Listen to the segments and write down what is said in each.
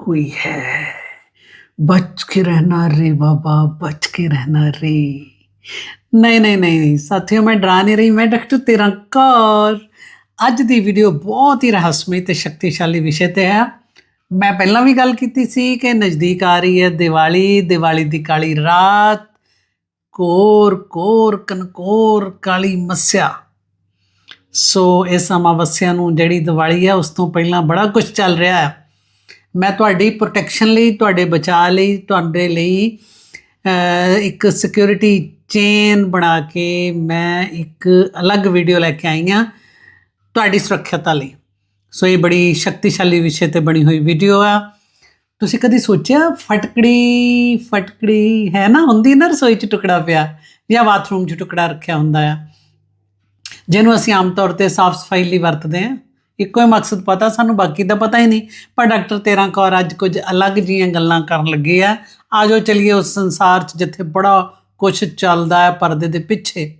कोई है बच के रहना रे बाबा बच के रहना रे ਨਹੀਂ ਨਹੀਂ ਨਹੀਂ ਨਹੀਂ ਸਾਥੀਓ ਮੈਂ ਡਰਾ ਨਹੀਂ ਰਹੀ ਮੈਂ ਡਾਕਟਰ ਤੇਰਾ ਕੌਰ ਅੱਜ ਦੀ ਵੀਡੀਓ ਬਹੁਤ ਹੀ ਰਹੱਸਮਈ ਤੇ ਸ਼ਕਤੀਸ਼ਾਲੀ ਵਿਸ਼ੇ ਤੇ ਹੈ ਮੈਂ ਪਹਿਲਾਂ ਵੀ ਗੱਲ ਕੀਤੀ ਸੀ ਕਿ ਨਜ਼ਦੀਕ ਆ ਰਹੀ ਹੈ ਦੀਵਾਲੀ ਦੀਵਾਲੀ ਦੀ ਕਾਲੀ ਰਾਤ ਕੋਰ ਕੋਰ ਕਨਕੋਰ ਕਾਲੀ ਮੱਸਿਆ ਸੋ ਇਸ ਅਮਾਵਸਿਆ ਨੂੰ ਜਿਹੜੀ ਦੀਵਾਲੀ ਹੈ ਉਸ ਤੋਂ ਪਹਿਲਾਂ ਬੜਾ ਕੁਝ ਚੱਲ ਰਿਹਾ ਹੈ ਮੈਂ ਤੁਹਾਡੀ ਪ੍ਰੋਟੈਕਸ਼ਨ ਲਈ, ਤੁਹਾਡੇ ਬਚਾਅ ਲਈ, ਤੁਹਾਡੇ ਲਈ ਇੱਕ ਸਿਕਿਉਰਿਟੀ ਚੇਨ ਬਣਾ ਕੇ ਮੈਂ ਇੱਕ ਅਲੱਗ ਵੀਡੀਓ ਲੈ ਕੇ ਆਈ ਹਾਂ ਤੁਹਾਡੀ ਸੁਰੱਖਿਅਤਾ ਲਈ। ਸੋ ਇਹ ਬੜੀ ਸ਼ਕਤੀਸ਼ਾਲੀ ਵਿਸ਼ੇ ਤੇ ਬਣੀ ਹੋਈ ਵੀਡੀਓ ਆ। ਤੁਸੀਂ ਕਦੀ ਸੋਚਿਆ ਫਟਕੜੀ ਫਟਕੜੀ ਹੈ ਨਾ, ਹੁੰਦੀ ਨਾ ਰਸੋਈ 'ਚ ਟੁਕੜਾ ਪਿਆ ਜਾਂ ਬਾਥਰੂਮ 'ਚ ਟੁਕੜਾ ਰੱਖਿਆ ਹੁੰਦਾ ਆ? ਜਿਹਨੂੰ ਅਸੀਂ ਆਮ ਤੌਰ ਤੇ ਸਾਫ਼ ਸਫ਼ਾਈ ਲਈ ਵਰਤਦੇ ਹਾਂ ਇੱਕੋ ਹੀ ਮਕਸਦ ਪਤਾ, ਸਾਨੂੰ ਬਾਕੀ ਦਾ ਪਤਾ ਹੀ ਨਹੀਂ। ਪਰ ਡਾਕਟਰ ਤੇਰਾ ਕੌਰ ਅੱਜ ਕੁਝ ਅਲੱਗ ਜੀਆਂ ਗੱਲਾਂ ਕਰਨ ਲੱਗੇ ਆ। ਆਜੋ ਚਲਿਏ ਉਸ ਸੰਸਾਰ 'ਚ ਜਿੱਥੇ ਬੜਾ ਕੁਝ ਚੱਲਦਾ ਹੈ ਪਰਦੇ ਦੇ ਪਿੱਛੇ।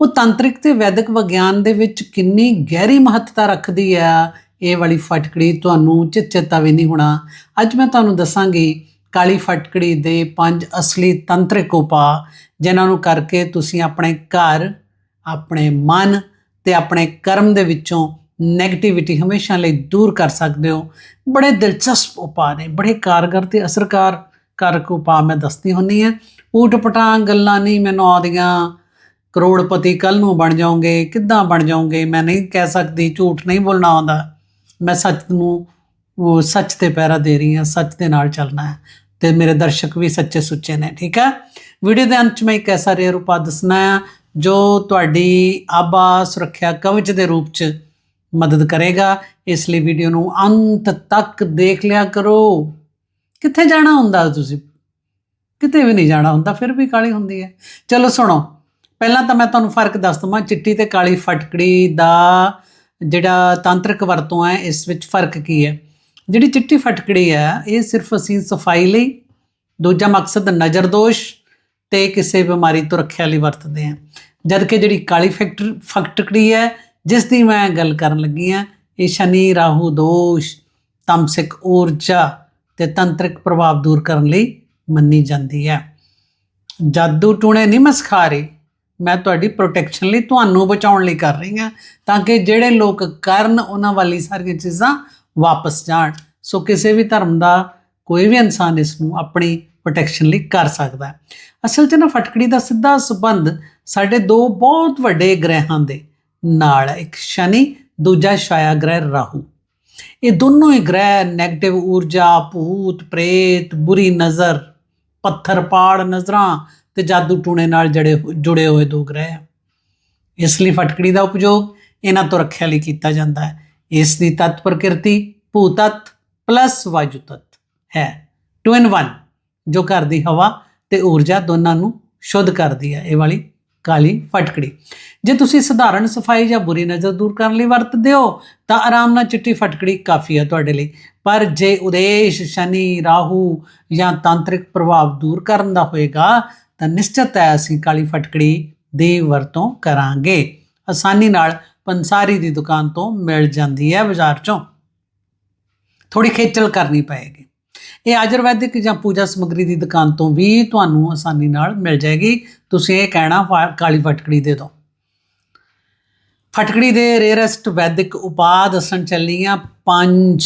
ਉਹ ਤੰਤਰਿਕ ਤੇ ਵੈਦਿਕ ਵਿਗਿਆਨ ਦੇ ਵਿੱਚ ਕਿੰਨੀ ਗਹਿਰੀ ਮਹੱਤਤਾ ਰੱਖਦੀ ਆ। ਇਹ ਵਾਲੀ ਫਟਕੜੀ ਤੁਹਾਨੂੰ ਚਿੱਚਤਾ ਵੀ ਨਹੀਂ ਹੋਣਾ। ਅੱਜ ਮੈਂ ਤੁਹਾਨੂੰ ਦੱਸਾਂਗੀ ਕਾਲੀ ਫਟਕੜੀ ਦੇ ਪੰਜ ਅਸਲੀ ਤੰਤਰਿਕ ਉਪਾਅ, ਜਿਨ੍ਹਾਂ ਨੂੰ ਕਰਕੇ ਤੁਸੀਂ ਆਪਣੇ ਘਰ, ਆਪਣੇ ਮਨ ਤੇ ਆਪਣੇ ਕਰਮ ਦੇ ਵਿੱਚੋਂ 네ਗੇਟਿਵਿਟੀ ਹਮੇਸ਼ਾ ਲਈ ਦੂਰ ਕਰ ਸਕਦੇ ਹੋ। ਬੜੇ ਦਿਲਚਸਪ ਉਪਾਅ ਨੇ, ਬੜੇ ਕਾਰਗਰ ਤੇ ਅਸਰਕਾਰ ਕਾਰਕ ਉਪਾਅ ਮੈਂ ਦੱਸਦੀ ਹੁੰਨੀ ਆ ਊਟ ਪਟਾਂ ਗੱਲਾਂ ਨਹੀਂ, ਮੈਨੂੰ ਆਉਂਦੀਆਂ। ਕਰੋੜਪਤੀ ਕੱਲ ਨੂੰ ਬਣ ਜਾਓਗੇ, ਕਿੱਦਾਂ ਬਣ ਜਾਓਗੇ? ਮੈਂ ਨਹੀਂ ਕਹਿ ਸਕਦੀ, ਝੂਠ ਨਹੀਂ ਬੋਲਣਾ ਆਉਂਦਾ। ਮੈਂ ਸੱਚ ਨੂੰ, ਉਹ ਸੱਚ ਤੇ ਪਹਿਰਾ ਦੇ ਰਹੀ ਹਾਂ, ਸੱਚ ਦੇ ਨਾਲ ਚੱਲਣਾ ਹੈ। ਤੇ ਮੇਰੇ ਦਰਸ਼ਕ ਵੀ ਸੱਚੇ ਸੁੱਚੇ ਨੇ, ਠੀਕ ਹੈ? ਵੀਡੀਓ ਦੇ ਅੰਤ 'ਚ ਮੈਂ ਇੱਕ ਐਸਾ ਰੇਅਰ ਉਪਾਅ ਦੱਸਣਾ ਹੈ, ਜੋ ਤੁਹਾਡੀ ਆਬਾ ਸੁਰੱਖਿਆ ਕਵਚ ਦੇ ਰੂਪ 'ਚ ਮਦਦ ਕਰੇਗਾ। ਇਸ ਲਈ ਵੀਡੀਓ ਨੂੰ ਅੰਤ ਤੱਕ ਦੇਖ ਲਿਆ ਕਰੋ। ਕਿੱਥੇ ਜਾਣਾ ਹੁੰਦਾ ਤੁਸੀਂ? ਕਿਤੇ ਵੀ ਨਹੀਂ ਜਾਣਾ ਹੁੰਦਾ, ਫਿਰ ਵੀ ਕਾਲੀ ਹੁੰਦੀ ਹੈ। ਚਲੋ ਸੁਣੋ, ਪਹਿਲਾਂ ਤਾਂ ਮੈਂ ਤੁਹਾਨੂੰ ਫ਼ਰਕ ਦੱਸ ਦਵਾਂ, ਚਿੱਟੀ ਤੇ ਕਾਲੀ ਫਟਕੜੀ ਦਾ ਜਿਹੜਾ ਤਾਂਤਰਿਕ ਵਰਤੋਂ ਹੈ, ਇਸ ਵਿੱਚ ਫ਼ਰਕ ਕੀ ਹੈ? ਜਿਹੜੀ ਚਿੱਟੀ ਫਟਕੜੀ ਹੈ, ਇਹ ਸਿਰਫ ਅਸੀਂ ਸਫ਼ਾਈ ਲਈ ਦੂਜਾ ਮਕਸਦ ਨਜ਼ਰ ਦੋਸ਼ ਤੇ ਕਿਸੇ ਬਿਮਾਰੀ ਤੋਂ ਰੱਖਿਆ ਲਈ ਵਰਤਦੇ ਹਾਂ। ਜਦ ਕਿ ਜਿਹੜੀ ਕਾਲੀ ਫੈਕਟਰ ਫਟਕੜੀ ਹੈ ਜਿਸ ਦੀ ਮੈਂ ਗੱਲ ਕਰਨ ਲੱਗੀ ਹਾਂ, ਇਹ ਸ਼ਨੀ ਰਾਹੂ ਦੋਸ਼ ਤਮਸਿਕ ਊਰਜਾ ਤੇ ਤੰਤਰਿਕ ਪ੍ਰਭਾਵ ਦੂਰ ਕਰਨ ਲਈ ਮੰਨੀ ਜਾਂਦੀ ਹੈ। ਜਾਦੂ ਟੂਣੇ ਨਹੀਂ ਮੈਂ ਸਿਖਾ ਮੈਂ ਤੁਹਾਡੀ ਪ੍ਰੋਟੈਕਸ਼ਨ ਲਈ ਤੁਹਾਨੂੰ ਬਚਾਉਣ ਲਈ ਕਰ ਰਹੀ ਹਾਂ, ਤਾਂ ਕਿ ਜਿਹੜੇ ਲੋਕ ਕਰਨ, ਉਹਨਾਂ ਵਾਲੀ ਸਾਰੀਆਂ ਚੀਜ਼ਾਂ ਵਾਪਸ ਜਾਣ। ਸੋ ਕਿਸੇ ਵੀ ਧਰਮ ਦਾ ਕੋਈ ਵੀ ਇਨਸਾਨ ਇਸ ਨੂੰ ਆਪਣੀ ਪ੍ਰੋਟੈਕਸ਼ਨ ਲਈ ਕਰ ਸਕਦਾ ਹੈ। ਅਸਲ 'ਚ ਨਾ ਫਟਕੜੀ ਦਾ ਸਿੱਧਾ ਸੰਬੰਧ ਸਾਡੇ ਦੋ ਬਹੁਤ ਵੱਡੇ ਗ੍ਰਹਿਾਂ ਦੇ ਨਾਲ ਇੱਕ ਸ਼ਨੀ, ਦੂਜਾ ਛਾਇਆ ਗ੍ਰਹਿ ਰਾਹੂ। ਇਹ ਦੋਨੋਂ ਹੀ ਗ੍ਰਹਿ 네ਗੇਟਿਵ ਊਰਜਾ, ਭੂਤ, ਪ੍ਰੇਤ, ਬੁਰੀ ਨਜ਼ਰ, ਪੱਥਰ, ਪਾੜ ਨਜ਼ਰਾਂ ਤੇ ਜਾਦੂ ਟੂਣੇ ਨਾਲ ਜੜੇ ਜੁੜੇ ਹੋਏ ਦੋ ਗ੍ਰਹਿ ਇਸ ਲਈ ਫਟਕੜੀ ਦਾ ਉਪਯੋਗ ਇਹਨਾਂ ਤੋਂ ਰੱਖਿਆ ਲਈ ਕੀਤਾ ਜਾਂਦਾ ਹੈ। ਇਸ ਦੀ ਤਤ ਪ੍ਰਕਿਰਤੀ ਭੂਤਤ ਪਲੱਸ ਵਾਯੂ ਤਤ ਹੈ। 2 ਇਨ 1 ਜੋ ਘਰ ਦੀ ਹਵਾ ਤੇ ਊਰਜਾ ਦੋਨਾਂ ਨੂੰ ਸ਼ੁੱਧ ਕਰਦੀ ਹੈ। ਇਹ ਵਾਲੀ ਕਾਲੀ ਫਟਕੜੀ। ਜੇ ਤੁਸੀਂ ਸਧਾਰਨ ਸਫ਼ਾਈ ਜਾਂ ਬੁਰੀ ਨਜ਼ਰ ਦੂਰ ਕਰਨ ਲਈ ਵਰਤਦੇ ਹੋ, ਤਾਂ ਆਰਾਮ ਨਾਲ ਚਿੱਟੀ ਫਟਕੜੀ ਕਾਫੀ ਹੈ ਤੁਹਾਡੇ ਲਈ। ਪਰ ਜੇ ਉਦੇਸ਼, ਸ਼ਨੀ, ਰਾਹੂ ਜਾਂ ਤਾਂਤਰਿਕ ਪ੍ਰਭਾਵ ਦੂਰ ਕਰਨ ਦਾ ਹੋਏਗਾ, ਤਾਂ ਨਿਸ਼ਚਿਤ ਹੈ ਅਸੀਂ ਕਾਲੀ ਫਟਕੜੀ ਦੀ ਵਰਤੋਂ ਕਰਾਂਗੇ। ਆਸਾਨੀ ਨਾਲ ਪੰਸਾਰੀ ਦੀ ਦੁਕਾਨ ਤੋਂ ਮਿਲ ਜਾਂਦੀ ਹੈ ਬਾਜ਼ਾਰ ਚੋਂ। ਥੋੜੀ ਖੇਚਲ ਕਰਨੀ ਪਏਗੀ। ਇਹ ਆਯੁਰਵੈਦਿਕ ਜਾਂ ਪੂਜਾ ਸਮੱਗਰੀ ਦੀ ਦੁਕਾਨ ਤੋਂ ਵੀ ਤੁਹਾਨੂੰ ਆਸਾਨੀ ਨਾਲ ਮਿਲ ਜਾਏਗੀ। ਤੁਸੀਂ ਇਹ ਕਹਿਣਾ, ਫਾ- ਕਾਲੀ ਫਟਕੜੀ ਦੇ ਦਿਓ। ਫਟਕੜੀ ਦੇ ਰੇਅਰੈਸਟ ਵੈਦਿਕ ਉਪਾਅ ਦੱਸਣ ਚੱਲੀ ਆ ਪੰਜ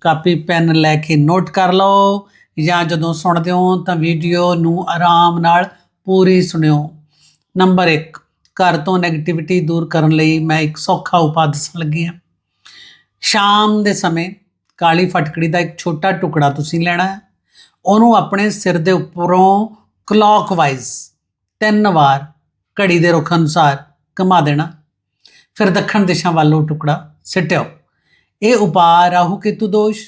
ਕਾਪੀ, ਪੈਨ ਲੈ ਕੇ ਨੋਟ ਕਰ ਲਓ ਜਾਂ ਜਦੋਂ ਸੁਣਦੇ ਹੋ ਤਾਂ ਵੀਡੀਓ ਨੂੰ ਆਰਾਮ ਨਾਲ ਪੂਰੀ ਸੁਣਿਓ। ਨੰਬਰ 1 ਘਰ ਤੋਂ 네ਗੇਟਿਵਿਟੀ ਦੂਰ ਕਰਨ ਲਈ ਮੈਂ ਇੱਕ ਸੌਖਾ ਉਪਾਅ ਦੱਸਣ ਲੱਗੀ ਹਾਂ। ਸ਼ਾਮ ਦੇ ਸਮੇਂ ਕਾਲੀ ਫਟਕੜੀ ਦਾ ਇੱਕ ਛੋਟਾ ਟੁਕੜਾ ਤੁਸੀਂ ਲੈਣਾ ਹੈ। ਉਹਨੂੰ ਆਪਣੇ ਸਿਰ ਦੇ ਉੱਪਰੋਂ ਕਲੌਕਵਾਈਜ਼ ਤਿੰਨ ਵਾਰ ਘੜੀ ਦੇ ਰੁਖ ਅਨੁਸਾਰ ਘੁਮਾ ਦੇਣਾ। ਫਿਰ ਦੱਖਣ ਦਿਸ਼ਾ ਵੱਲ ਉਹ ਟੁਕੜਾ ਸਿੱਟਿਓ। ਇਹ ਉਪਾਅ ਰਾਹੂ ਕੇਤੂ ਦੋਸ਼,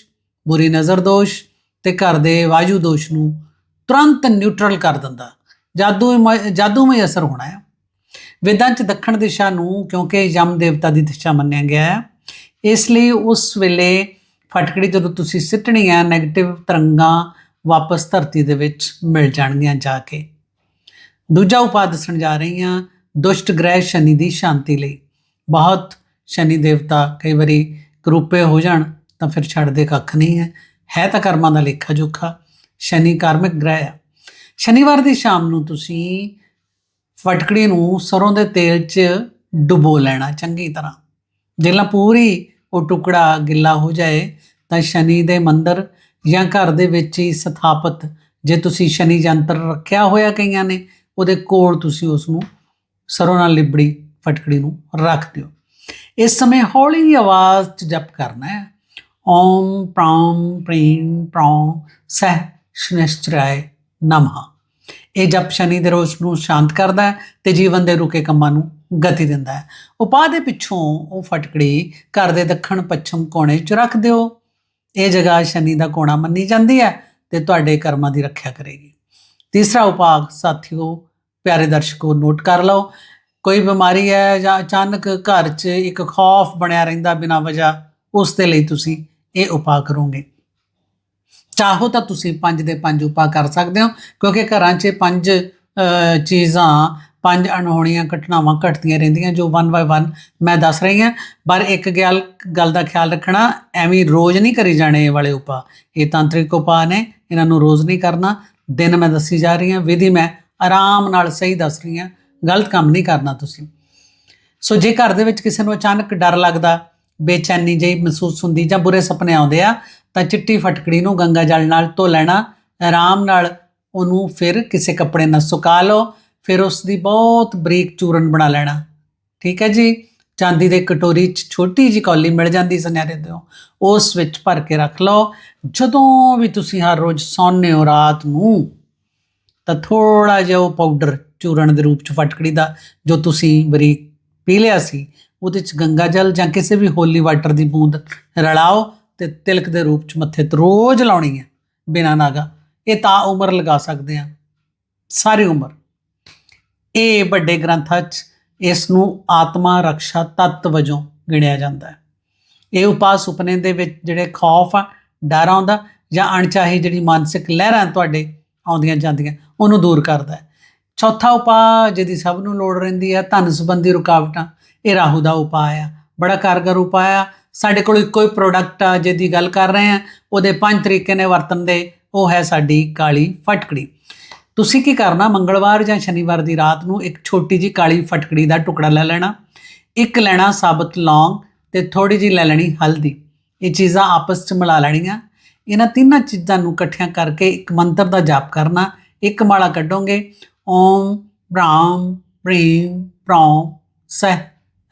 ਬੁਰੀ ਨਜ਼ਰ ਦੋਸ਼ ਤੇ ਘਰ ਦੇ ਵਾਯੂ ਦੋਸ਼ ਨੂੰ ਤੁਰੰਤ ਨਿਊਟਰਲ ਕਰ ਦਿੰਦਾ। ਜਾਦੂ ਜਾਦੂਮਈ ਅਸਰ ਹੋਣਾ ਹੈ। ਵੇਦਾਂ ਚ ਦੱਖਣ ਦਿਸ਼ਾ ਨੂੰ ਕਿਉਂਕਿ ਯਮ ਦੇਵਤਾ ਦੀ ਦਿਸ਼ਾ ਮੰਨਿਆ ਗਿਆ ਹੈ, ਇਸ ਲਈ ਉਸ ਵੇਲੇ ਫਟਕੜੀ ਜਦੋਂ ਤੁਸੀਂ ਸਿੱਟਣੀ ਹੈ 네ਗੇਟਿਵ ਤਰੰਗਾਂ ਵਾਪਸ ਧਰਤੀ ਦੇ ਵਿੱਚ ਮਿਲ ਜਾਣਗੀਆਂ ਜਾ ਕੇ। ਦੂਜਾ ਉਪਾਅ ਦੱਸਣ ਜਾ ਰਹੀ ਹਾਂ, ਦੁਸ਼ਟ ਗ੍ਰਹਿ ਸ਼ਨੀ ਦੀ ਸ਼ਾਂਤੀ ਲਈ। ਬਹੁਤ ਸ਼ਨੀ ਦੇਵਤਾ ਕਈ ਵਾਰੀ ਕਰੂਪੇ ਹੋ ਜਾਣ ਤਾਂ ਫਿਰ ਛੱਡਦੇ ਕੱਖ ਨਹੀਂ ਹੈ। ਹੈ ਤਾਂ ਕਰਮਾਂ ਦਾ ਲੇਖਾ ਜੋਖਾ, ਸ਼ਨੀ ਕਾਰਮਿਕ ਗ੍ਰਹਿ ਆ। ਸ਼ਨੀਵਾਰ ਦੀ ਸ਼ਾਮ ਨੂੰ ਤੁਸੀਂ ਫਟਕੜੀ ਨੂੰ ਸਰੋਂ ਦੇ ਤੇਲ 'ਚ ਡੁਬੋ ਲੈਣਾ ਚੰਗੀ ਤਰ੍ਹਾਂ। ਜਿਹੜਾ ਪੂਰੀ ਉਹ ਟੁਕੜਾ ਗਿੱਲਾ ਹੋ ਜਾਏ ਤਾਂ ਸ਼ਨੀ ਦੇ ਮੰਦਰ ਜਾਂ ਘਰ ਦੇ ਵਿੱਚ ਹੀ ਸਥਾਪਿਤ। ਜੇ ਤੁਸੀਂ ਸ਼ਨੀ ਜੰਤਰ ਰੱਖਿਆ ਹੋਇਆ ਕਈਆਂ ਨੇ, ਉਹਦੇ ਕੋਲ ਤੁਸੀਂ ਉਸ ਨੂੰ ਸਰੋਂ ਨਾਲ ਲਿਬੜੀ ਫਟਕੜੀ ਨੂੰ ਰੱਖ ਦਿਓ। ਇਸ ਸਮੇਂ ਹੌਲੀ ਆਵਾਜ਼ 'ਚ ਜਪ ਕਰਨਾ ਹੈ। ਓਮ ਪ੍ਰਾਮ ਪ੍ਰੀਮ ਪ੍ਰੌ ਸਹਿ ਸ਼ਨਿਸ਼ਚਰਾਏ ਨਮः। ਇਹ ਜਪ ਸ਼ਨੀ ਦੇ ਰੋਸ਼ ਨੂੰ ਸ਼ਾਂਤ ਕਰਦਾ ਹੈ ਤੇ ਜੀਵਨ ਦੇ ਰੁਕੇ ਕੰਮਾਂ ਨੂੰ ਗਤੀ ਦਿੰਦਾ ਹੈ। ਉਪਾਅ ਦੇ ਪਿੱਛੋਂ, ਉਹ ਫਟਕੜੀ ਘਰ ਦੇ ਦੱਖਣ ਪੱਛਮ ਕੋਣੇ 'ਚ ਰੱਖ ਦਿਓ। ਇਹ ਜਗ੍ਹਾ ਸ਼ਨੀ ਦਾ ਕੋਣਾ ਮੰਨੀ ਜਾਂਦੀ ਹੈ ਤੇ ਤੁਹਾਡੇ ਕਰਮਾਂ ਦੀ ਰੱਖਿਆ ਕਰੇਗੀ। ਤੀਸਰਾ ਉਪਾਅ, ਸਾਥੀਓ, ਪਿਆਰੇ ਦਰਸ਼ਕੋ, ਨੋਟ ਕਰ ਲਓ। ਕੋਈ ਬਿਮਾਰੀ ਹੈ ਜਾਂ ਅਚਾਨਕ ਘਰ 'ਚ ਇੱਕ ਖੌਫ ਬਣਿਆ ਰਹਿੰਦਾ ਬਿਨਾਂ ਵਜ੍ਹਾ, ਉਸ ਦੇ ਲਈ ਤੁਸੀਂ ਇਹ ਉਪਾਅ ਕਰੋਗੇ। ਚਾਹੋ ਤਾਂ ਤੁਸੀਂ ਪੰਜ ਦੇ ਪੰਜ ਉਪਾਅ ਕਰ ਸਕਦੇ ਹੋ, ਕਿਉਂਕਿ ਘਰਾਂ 'ਚ ਪੰਜ ਚੀਜ਼ਾਂ ਪੰਜ ਅਣਹੋਣੀਆਂ ਘਟਨਾਵਾਂ ਘਟਦੀਆਂ ਰਹਿੰਦੀਆਂ ਜੋ ਵਨ ਬਾਏ ਵਨ ਮੈਂ ਦੱਸ ਰਹੀ ਹਾਂ। ਪਰ ਇੱਕ ਗੱਲ ਗੱਲ ਦਾ ਖਿਆਲ ਰੱਖਣਾ, ਐਵੇਂ ਰੋਜ਼ ਨਹੀਂ ਕਰੀ ਜਾਣੇ ਇਹ ਵਾਲੇ ਉਪਾਅ। ਇਹ ਤਾਂਤਰਿਕ ਉਪਾਅ ਨੇ, ਇਹਨਾਂ ਨੂੰ ਰੋਜ਼ ਨਹੀਂ ਕਰਨਾ। ਦਿਨ ਮੈਂ ਦੱਸੀ ਜਾ ਰਹੀ ਹਾਂ, ਵਿਧੀ ਮੈਂ ਆਰਾਮ ਨਾਲ ਸਹੀ ਦੱਸ ਰਹੀ ਹਾਂ। ਗਲਤ ਕੰਮ ਨਹੀਂ ਕਰਨਾ ਤੁਸੀਂ। ਸੋ ਜੇ ਘਰ ਦੇ ਵਿੱਚ ਕਿਸੇ ਨੂੰ ਅਚਾਨਕ ਡਰ ਲੱਗਦਾ, ਬੇਚੈਨੀ ਜਿਹੀ ਮਹਿਸੂਸ ਹੁੰਦੀ ਜਾਂ ਬੁਰੇ ਸੁਪਨੇ ਆਉਂਦੇ ਆ, ਤਾਂ ਚਿੱਟੀ ਫਟਕੜੀ ਨੂੰ ਗੰਗਾ ਜਲ ਨਾਲ ਧੋ ਲੈਣਾ, ਆਰਾਮ ਨਾਲ ਉਹਨੂੰ ਫਿਰ ਕਿਸੇ ਕੱਪੜੇ ਨਾਲ ਸੁਕਾ ਲਓ ਫਿਰ ਉਸ ਦੀ ਬਹੁਤ ਬਰੀਕ ਚੂਰਨ ਬਣਾ ਲੈਣਾ। ਠੀਕ ਹੈ ਜੀ? ਚਾਂਦੀ ਦੇ ਕਟੋਰੀ 'ਚ ਛੋਟੀ ਜਿਹੀ ਕੌਲੀ ਮਿਲ ਜਾਂਦੀ ਸੁਨਹਿਰੇ ਦਿਓ ਉਸ ਵਿੱਚ ਭਰ ਕੇ ਰੱਖ ਲਓ। ਜਦੋਂ ਵੀ ਤੁਸੀਂ ਹਰ ਰੋਜ਼ ਸੌਂਦੇ ਹੋ ਰਾਤ ਨੂੰ, ਤਾਂ ਥੋੜਾ ਜਿਹਾ ਉਹ ਪਾਊਡਰ ਚੂਰਨ ਦੇ ਰੂਪ ਚ ਫਟਕੜੀ ਦਾ ਜੋ ਤੁਸੀਂ ਬਰੀਕ ਪੀ ਲਿਆ ਸੀ, ਉਹਦੇ ਚ ਗੰਗਾ ਜਲ ਜਾਂ ਕਿਸੇ ਵੀ ਹੋਲੀ ਵਾਟਰ ਦੀ ਬੂੰਦ ਰਲਾਓ ਤੇ ਤਿਲਕ ਦੇ ਰੂਪ ਚ ਮੱਥੇ ਤੇ ਰੋਜ਼ ਲਾਉਣੀ ਹੈ ਬਿਨਾਂ ਨਾਗਾ। ਇਹ ਤਾਂ ਉਮਰ ਲਗਾ ਸਕਦੇ ਆ ਸਾਰੀ ਉਮਰ। ਇਹ ਵੱਡੇ ਗ੍ਰੰਥਾਂ 'ਚ ਇਸ ਨੂੰ ਆਤਮਾ ਰਕਸ਼ਾ ਤੱਤ ਵਜੋਂ ਗਿਣਿਆ ਜਾਂਦਾ ਹੈ। ਇਹ ਉਪਾਅ ਸੁਪਨੇ ਦੇ ਵਿੱਚ ਜਿਹੜੇ ਖੌਫ ਆ, ਡਰ ਆਉਂਦਾ ਜਾਂ ਅਣਚਾਹੀ ਜਿਹੜੀ ਮਾਨਸਿਕ ਲਹਿਰਾਂ ਤੁਹਾਡੇ ਆਉਂਦੀਆਂ ਜਾਂਦੀਆਂ, ਉਹਨੂੰ ਦੂਰ ਕਰਦਾ ਹੈ। ਚੌਥਾ ਉਪਾਅ ਜਿਹਦੀ ਸਭ ਨੂੰ ਲੋੜ ਰਹਿੰਦੀ ਹੈ ਧਨ ਸੰਬੰਧੀ ਰੁਕਾਵਟਾਂ, ਇਹ ਰਾਹੂ ਦਾ ਉਪਾਅ ਆ। ਬੜਾ ਕਾਰਗਰ ਉਪਾਅ ਆ। ਸਾਡੇ ਕੋਲ ਇੱਕੋ ਹੀ ਪ੍ਰੋਡਕਟ ਆ, ਜਿਹਦੀ ਗੱਲ ਕਰ ਰਹੇ ਆ, ਉਹਦੇ ਪੰਜ ਤਰੀਕੇ ਨੇ ਵਰਤਣ ਦੇ, ਉਹ ਹੈ ਸਾਡੀ ਕਾਲੀ ਫਟਕੜੀ। ਤੁਸੀਂ ਕੀ ਕਰਨਾ? ਮੰਗਲਵਾਰ ਜਾਂ ਸ਼ਨੀਵਾਰ ਦੀ ਰਾਤ ਨੂੰ ਇੱਕ ਛੋਟੀ ਜੀ ਕਾਲੀ ਫਟਕੜੀ ਦਾ ਟੁਕੜਾ ਲੈ ਲੈਣਾ। ਇੱਕ ਲੈਣਾ ਸਾਬਤ ਲੌਂਗ ਤੇ ਥੋੜੀ ਜੀ ਲੈ ਲੈਣੀ ਹਲਦੀ। ਇਹ ਚੀਜ਼ਾਂ ਆਪਸ ਚ ਮਿਲਾ ਲੈਣੀਆਂ। ਇਹਨਾਂ ਤਿੰਨਾਂ ਚੀਜ਼ਾਂ ਨੂੰ ਇਕੱਠਿਆਂ ਕਰਕੇ ਇੱਕ ਮੰਤਰ ਦਾ ਜਾਪ ਕਰਨਾ। ਇੱਕ ਮਾਲਾ ਕੱਢੋਗੇ। ਓਮ ਬ੍ਰਾਮ ਬ੍ਰੀਮ ਪ੍ਰੌਮ ਸਹਿ,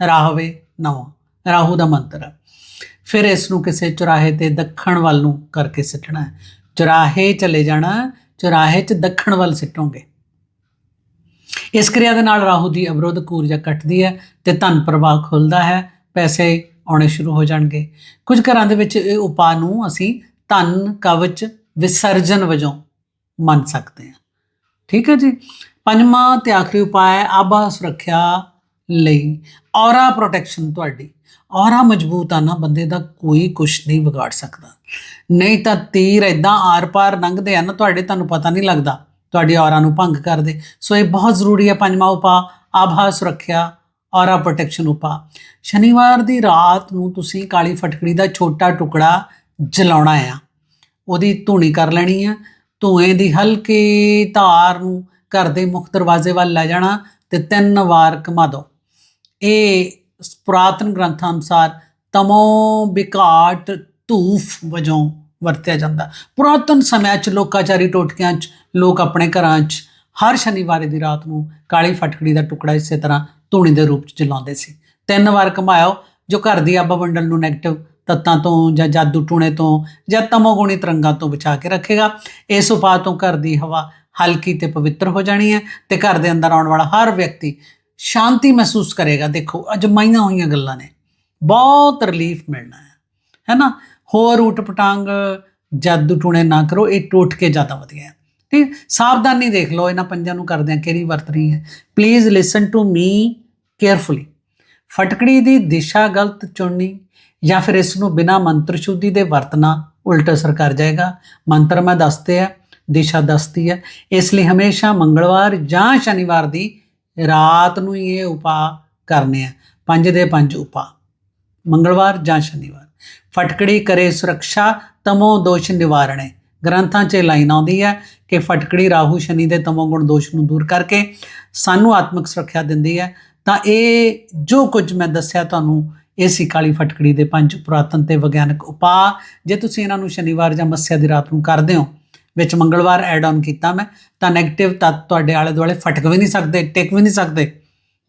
ਰਾਹਵੇ ਨਵਾਂ ਰਾਹੂ ਦਾ ਮੰਤਰ। ਹੈ ਫਿਰ ਇਸ ਨੂੰ ਕਿਸੇ ਚੁਰਾਹੇ ਤੇ ਦੱਖਣ ਵੱਲ ਨੂੰ ਕਰਕੇ ਸਿੱਟਣਾ। ਚੁਰਾਹੇ ਚਲੇ ਜਾਣਾ। ਚੁਰਾਹੇ 'ਚ ਦੱਖਣ ਵੱਲ ਸਿੱਟੋਗੇ। ਇਸ ਕਿਰਿਆ ਦੇ ਨਾਲ ਰਾਹੂ ਦੀ ਅਵਰੋਧਕ ਊਰਜਾ ਘਟਦੀ ਹੈ ਤੇ ਧਨ ਪ੍ਰਵਾਹ ਖੁੱਲਦਾ ਹੈ, ਪੈਸੇ ਆਉਣੇ ਸ਼ੁਰੂ ਹੋ ਜਾਣਗੇ। ਕੁਝ ਘਰਾਂ ਦੇ ਵਿੱਚ ਇਹ ਉਪਾਅ ਨੂੰ ਅਸੀਂ ਧਨ, ਕਵਚ, ਵਿਸਰਜਨ ਵਜੋਂ ਮੰਨ ਸਕਦੇ ਹਾਂ। ਠੀਕ ਹੈ ਜੀ? ਪੰਜਵਾਂ ਤੇ ਆਖਰੀ ਉਪਾਅ ਹੈ ਆਭਾ ਸੁਰੱਖਿਆ ਲਈ। ਔਰਾ ਪ੍ਰੋਟੈਕਸ਼ਨ ਤੁਹਾਡੀ। ਔਰਾ ਮਜ਼ਬੂਤ ਆ ਨਾ, ਬੰਦੇ ਦਾ ਕੋਈ ਕੁਝ ਨਹੀਂ ਵਿਗਾੜ ਸਕਦਾ। ਨਹੀਂ ਤਾਂ ਤੀਰ ਇਦਾਂ ਆਰ-ਪਾਰ ਲੰਘਦੇ ਆ ਨਾ, ਤੁਹਾਡੇ ਤੁਹਾਨੂੰ ਪਤਾ ਨਹੀਂ ਲੱਗਦਾ, ਤੁਹਾਡੀ ਔਰਾ ਨੂੰ ਭੰਗ ਕਰਦੇ। ਸੋ ਇਹ ਬਹੁਤ ਜ਼ਰੂਰੀ ਹੈ ਪੰਜਵਾਂ ਉਪਾਅ, ਆਭਾ ਸੁਰੱਖਿਆ ਔਰਾ ਪ੍ਰੋਟੈਕਸ਼ਨ ਉਪਾਅ। ਸ਼ਨੀਵਾਰ ਦੀ ਰਾਤ ਨੂੰ ਤੁਸੀਂ ਕਾਲੀ ਫਟਕੜੀ ਦਾ ਛੋਟਾ ਟੁਕੜਾ ਜਲਾਉਣਾ ਆ। ਉਹਦੀ ਧੂਣੀ ਕਰ ਲੈਣੀ ਆ, ਧੂਏ ਦੀ ਹਲਕੀ ਧਾਰ ਨੂੰ ਘਰ ਦੇ ਮੁੱਖ ਦਰਵਾਜ਼ੇ ਵੱਲ ਲੈ ਜਾਣਾ ਤੇ ਤਿੰਨ ਵਾਰ ਘੁਮਾ ਦਿਓ। ਇਹ ਪੁਰਾਤਨ ਗ੍ਰੰਥਾਂ ਅਨੁਸਾਰ ਤਮੋ ਵਿਕਾਟ ਧੂਫ ਵਜੋਂ ਵਰਤਿਆ ਜਾਂਦਾ। ਪੁਰਾਤਨ ਸਮਿਆਂ 'ਚ ਲੋਕਾਚਾਰੀ ਟੋਟਕਿਆਂ 'ਚ ਲੋਕ ਆਪਣੇ ਘਰਾਂ 'ਚ ਹਰ ਸ਼ਨੀਵਾਰ ਦੀ ਰਾਤ ਨੂੰ ਕਾਲੀ ਫਟਕੜੀ ਦਾ ਟੁਕੜਾ ਇਸੇ ਤਰ੍ਹਾਂ ਧੂਣੀ ਦੇ ਰੂਪ 'ਚ ਜਲਾਉਂਦੇ ਸੀ। ਤਿੰਨ ਵਾਰ ਘੁਮਾਇਓ ਜੋ ਘਰ ਦੀ ਆਬਾ ਮੰਡਲ ਨੂੰ ਨੈਗੇਟਿਵ ਤੱਤਾਂ ਤੋਂ ਜਾਂ ਜਾਦੂ ਟੂਣੇ ਤੋਂ ਜਾਂ ਤਮੋਗੁਣੀ ਤਰੰਗਾਂ ਤੋਂ ਬਚਾ ਕੇ ਰੱਖੇਗਾ, ਇਸ ਉਪਾਅ ਤੋਂ ਘਰ ਦੀ ਹਵਾ ਹਲਕੀ ਤੇ ਪਵਿੱਤਰ ਹੋ ਜਾਣੀ ਹੈ ਤੇ ਘਰ ਦੇ ਅੰਦਰ ਆਉਣ ਵਾਲਾ ਹਰ ਵਿਅਕਤੀ ਸ਼ਾਂਤੀ ਮਹਿਸੂਸ ਕਰੇਗਾ। ਦੇਖੋ, ਅਜਮਾਈਆਂ ਹੋਈਆਂ ਗੱਲਾਂ ਨੇ। ਬਹੁਤ ਰਿਲੀਫ ਮਿਲਣਾ ਹੈ। ਹੈਨਾ? ਹੋਰ ਊਟ ਪਟਾਂਗ ਜਾਦੂ ਟੂਣੇ ਨਾ ਕਰੋ, ਇਹ ਟੋਟ ਕੇ ਜ਼ਿਆਦਾ ਵਧੀਆ ਹੈ। ਠੀਕ ਸਾਵਧਾਨੀ ਦੇਖ ਲਓ, ਇਹਨਾਂ ਪੰਜਾਂ ਨੂੰ ਕਰਦਿਆਂ ਕਿਹੜੀ ਵਰਤ ਰਹੀ ਹੈ। Please listen to me carefully ਫਟਕੜੀ ਦੀ ਦਿਸ਼ਾ ਗਲਤ ਚੁਣਨੀ ਜਾਂ ਫਿਰ ਇਸ ਨੂੰ ਬਿਨਾ ਮੰਤਰ ਸ਼ੁੱਧੀ ਦੇ ਵਰਤਣਾ ਉਲਟ ਅਸਰ ਕਰ ਜਾਏਗਾ। ਮੰਤਰ ਮੈਂ ਦੱਸਦੇ ਆ, ਦਿਸ਼ਾ ਦੱਸਦੀ ਹੈ। ਇਸ ਲਈ ਹਮੇਸ਼ਾ ਮੰਗਲਵਾਰ ਜਾਂ ਸ਼ਨੀਵਾਰ ਦੀ ਰਾਤ ਨੂੰ ਹੀ ਇਹ ਉਪਾਅ ਕਰਨੇ ਆ। ਪੰਜ ਦੇ ਪੰਜ ਉਪਾਅ। ਮੰਗਲਵਾਰ ਜਾਂ ਸ਼ਨੀਵਾਰ। ਫਟਕੜੀ ਕਰੇ ਸੁਰੱਖਿਆ, ਤਮੋ ਦੋਸ਼ ਨਿਵਾਰਣੇ ਗ੍ਰੰਥਾਂ 'ਚ ਇਹ ਲਾਈਨ ਆਉਂਦੀ ਹੈ ਕਿ ਫਟਕੜੀ ਰਾਹੂ ਸ਼ਨੀ ਦੇ ਤਮੋ ਗੁਣ ਦੋਸ਼ ਨੂੰ ਦੂਰ ਕਰਕੇ ਸਾਨੂੰ ਆਤਮਿਕ ਸੁਰੱਖਿਆ ਦਿੰਦੀ ਹੈ। ਤਾਂ ਇਹ ਜੋ ਕੁਝ ਮੈਂ ਦੱਸਿਆ ਤੁਹਾਨੂੰ, ਇਹ ਸੀ ਕਾਲੀ ਫਟਕੜੀ ਦੇ ਪੰਜ ਪੁਰਾਤਨ ਤੇ ਵਿਗਿਆਨਕ ਉਪਾਅ। ਜੇ ਤੁਸੀਂ ਇਹਨਾਂ ਨੂੰ ਸ਼ਨੀਵਾਰ ਜਾਂ ਮੱਸਿਆ ਦੀ ਰਾਤ ਨੂੰ ਕਰਦੇ ਹੋ ਵਿੱਚ ਮੰਗਲਵਾਰ ਐਡ ਆਨ ਕੀਤਾ ਮੈਂ, ਤਾਂ 네ਗੇਟਿਵ ਤੱਤ ਤੁਹਾਡੇ ਆਲੇ ਦੁਆਲੇ ਫਟਕ ਵੀ ਨਹੀਂ ਸਕਦੇ, ਟਿਕ ਵੀ ਨਹੀਂ ਸਕਦੇ।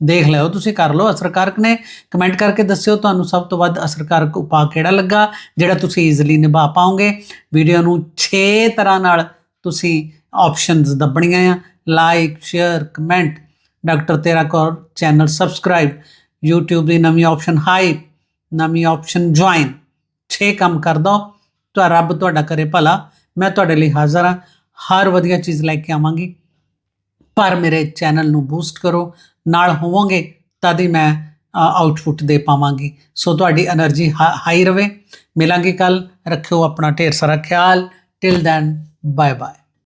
ਦੇਖ ਲਿਓ, ਤੁਸੀਂ ਕਰ ਲਓ, ਅਸਰਕਾਰਕ ਨੇ। ਕਮੈਂਟ ਕਰਕੇ ਦੱਸਿਓ ਤੁਹਾਨੂੰ ਸਭ ਤੋਂ ਵੱਧ ਅਸਰਕਾਰਕ ਉਪਾਅ ਕਿਹੜਾ ਲੱਗਾ, ਜਿਹੜਾ ਤੁਸੀਂ ਈਜ਼ੀਲੀ ਨਿਭਾ ਪਾਓਗੇ। ਵੀਡੀਓ ਨੂੰ 6 ਤਰ੍ਹਾਂ ਨਾਲ ਤੁਸੀਂ ਆਪਸ਼ਨਸ ਦੱਬਣੀਆਂ ਆ। Like share comment doctor Tera Kaur channel subscribe YouTube ਦੀ ਨਵੀਂ ਆਪਸ਼ਨ ਹਾਈ ਨਵੀਂ ਆਪਸ਼ਨ ਜੁਆਇਨ 6 ਕੰਮ ਕਰ ਦੋ, ਤਾਂ ਰੱਬ ਤੁਹਾਡਾ ਕਰੇ ਭਲਾ। ਮੈਂ ਤੁਹਾਡੇ ਲਈ ਹਾਜ਼ਰ ਹਾਂ। ਹਰ ਵਧੀਆ ਚੀਜ਼ ਲੈ ਕੇ ਆਵਾਂਗੀ। ਪਰ ਮੇਰੇ ਚੈਨਲ ਨੂੰ ਬੂਸਟ ਕਰੋ। ਨਾਲ ਹੋਵੋਗੇ ਤਾਂ ਹੀ ਮੈਂ ਆਊਟਪੁੱਟ ਦੇ ਪਾਵਾਂਗੀ। ਸੋ ਤੁਹਾਡੀ એનર્ਜੀ ਹਾਈ ਰਹੇ ਮਿਲਾਂਗੇ ਕੱਲ ਰੱਖਿਓ ਆਪਣਾ ਢੇਰ ਸਾਰਾ ਖਿਆਲ। Till then bye bye